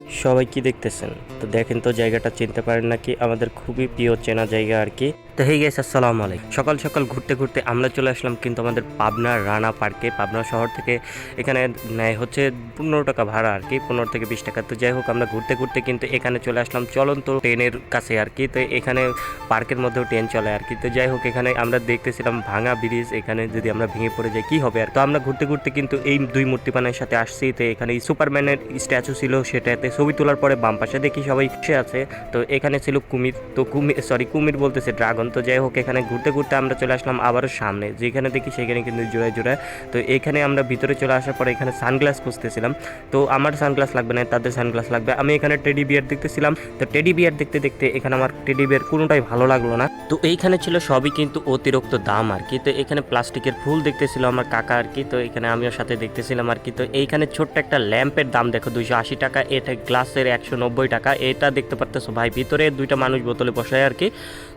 সবাই কি দেখতেছেন? তো দেখেন তো জায়গাটা চিনতে পারেন নাকি? আমাদের খুবই প্রিয় চেনা জায়গা আর কি। তো হে গেছে আসসালামু আলাইকুম। সকাল সকাল ঘুরতে ঘুরতে আমরা চলে আসলাম কিন্তু আমাদের পাবনার রানা পার্কে। পাবনা শহর থেকে এখানে নেয় হচ্ছে পনেরো টাকা ভাড়া আর কি, পনেরো থেকে বিশ টাকা। তো যাই হোক, আমরা ঘুরতে ঘুরতে কিন্তু এখানে চলে আসলাম চলন্ত ট্রেনের কাছে আর কি। তো এখানে পার্কের মধ্যেও ট্রেন চলে আর কি। তো যাই হোক, এখানে আমরা দেখতেছিলাম ভাঙা ব্রিজ। এখানে যদি আমরা ভেঙে পড়ে যাই, কি হবে আর তো আমরা ঘুরতে ঘুরতে কিন্তু এই দুই মূর্তিপানের সাথে আসছি। তো এখানে সুপারম্যানের স্ট্যাচু ছিল, সেটাতে ছবি তোলার পরে বাম পাশে দেখি সবাই বসে আছে। তো এখানে ছিল কুমির, তো কুমির সরি কুমির বলতেছে ড্রাগন। তো যাই হোক, এখানে ঘুরতে ঘুরতে আমরা চলে আসলাম আবারও সামনে। যেখানে দেখি সেখানে কিন্তু জোড়ায় জোড়ায়। তো এখানে আমরা ভিতরে চলে আসার পরে এখানে সানগ্লাস খুঁজতেছিলাম। তো আমার সানগ্লাস লাগবে না, তাদের সানগ্লাস লাগবে। আমি এখানে টেডি বিয়ার দেখতেছিলাম। তো টেডি বিয়ার দেখতে দেখতে এখানে আমার টেডি বিয়ার কোনোটাই ভালো লাগল না। তো এইখানে ছিল সবই কিন্তু অতিরিক্ত দাম আর কি। তো এখানে প্লাস্টিকের ফুল দেখতেছিল আমার কাকা আর কি। তো এখানে আমিও সাথে দেখতেছিলাম আর কি। তো এইখানে ছোট্ট একটা ল্যাম্পের দাম দেখো, দুইশো আশি টাকা। এটা গ্লাসের একশো নব্বই টাকা। এটা দেখতে পারতেছো ভাই, ভিতরে দুইটা মানুষ বোতলে বসায় আর কি,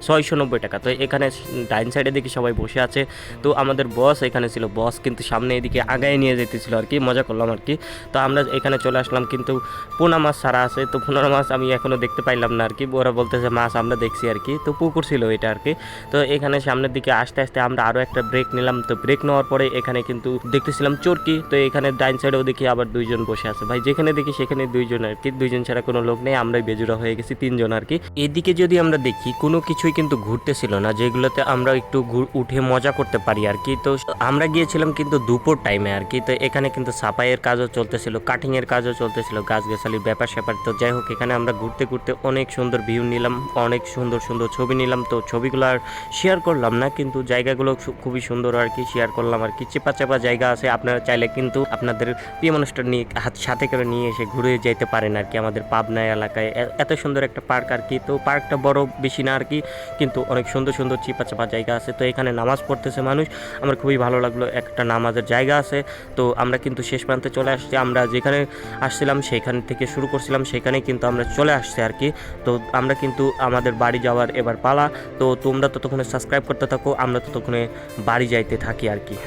ছয়শো নব্বই টাকা। তো এখানে ডাইন সাইডে দেখি সবাই বসে আছে। তো আমাদের বস এখানে ছিল। বস কিন্তু সামনে এদিকে আগায় নিয়ে যেতেছিল আর কি, মজা করলাম আর কি। তো আমরা এখানে চলে আসলাম কিন্তু পোনা মাছ ছাড়া আছে। তো পোনা মাছ আমি এখনও দেখতে পাইলাম না আর কি। ওরা বলতেছে, মাছ আমরা দেখছি আর কি। তো পুকুর ছিল এটা আর কি। তো এখানে সামনের দিকে আস্তে আস্তে আমরা আরও একটা ব্রেক নিলাম। তো ব্রেক নেওয়ার পরে এখানে কিন্তু দেখতেছিলাম চরকি। তো এখানে ডাইন সাইডেও দেখি আবার দুইজন বসে আছে। ভাই, যেখানে দেখি সেখানে দুইজন আর কি। দুইজন ছাড়া কোনো লোক নেই। আমরাই বেজুরা হয়ে গেছি তিনজন আর কি। এদিকে যদি আমরা দেখি, কোনো কিছুই কিন্তু ঘুরতেছিল না, যেগুলোতে আমরা একটু উঠে মজা করতে পারি আর কি। তো আমরা গিয়েছিলাম কিন্তু দুপুর টাইমে আর কি। তো এখানে কিন্তু সাপাইয়ের কাজও চলতেছিল কাটিং এর কাজও চলতেছিল গাছ গাছালির ব্যাপার স্যাপার। তো যাই হোক, এখানে আমরা ঘুরতে ঘুরতে অনেক সুন্দর ভিউ নিলাম, অনেক সুন্দর সুন্দর ছবি নিলাম। তো ছবিগুলো আর শেয়ার করলাম না, কিন্তু জায়গাগুলো খুবই সুন্দর আর কি শেয়ার করলাম আর কি। চেপা চেপা জায়গা আছে, আপনারা চাইলে কিন্তু আপনাদের প্রিয় মানুষটা নিয়ে হাত, সাথে করে নিয়ে এসে ঘুরে যেতে পারেন আর কি, আমাদের পাবনা এলাকায়। এত সুন্দর একটা পার্ক আর কি। তো পার্কটা বড়, বেশি না আর কি, কিন্তু অনেক সুন্দর সুন্দর চিপা চাপা জায়গা আছে। তো এখানে নামাজ পড়তেছে মানুষ। আমার খুবই ভালো লাগল একটা নামাজের জায়গা আছে। তো আমরা কিন্তু শেষ প্রান্তে চলে আসছি। আমরা যেখানে আসছিলাম সেখান থেকে শুরু করছিলাম। সেখানে কিন্তু আমরা চলে আসছি আর কি। তো আমরা কিন্তু আমাদের বাড়ি যাওয়ার এবার পালা। তো তোমরা ততক্ষণে সাবস্ক্রাইব করতে থাকো। আমরা ততক্ষণে বাড়ি যাইতে থাকি আর কি।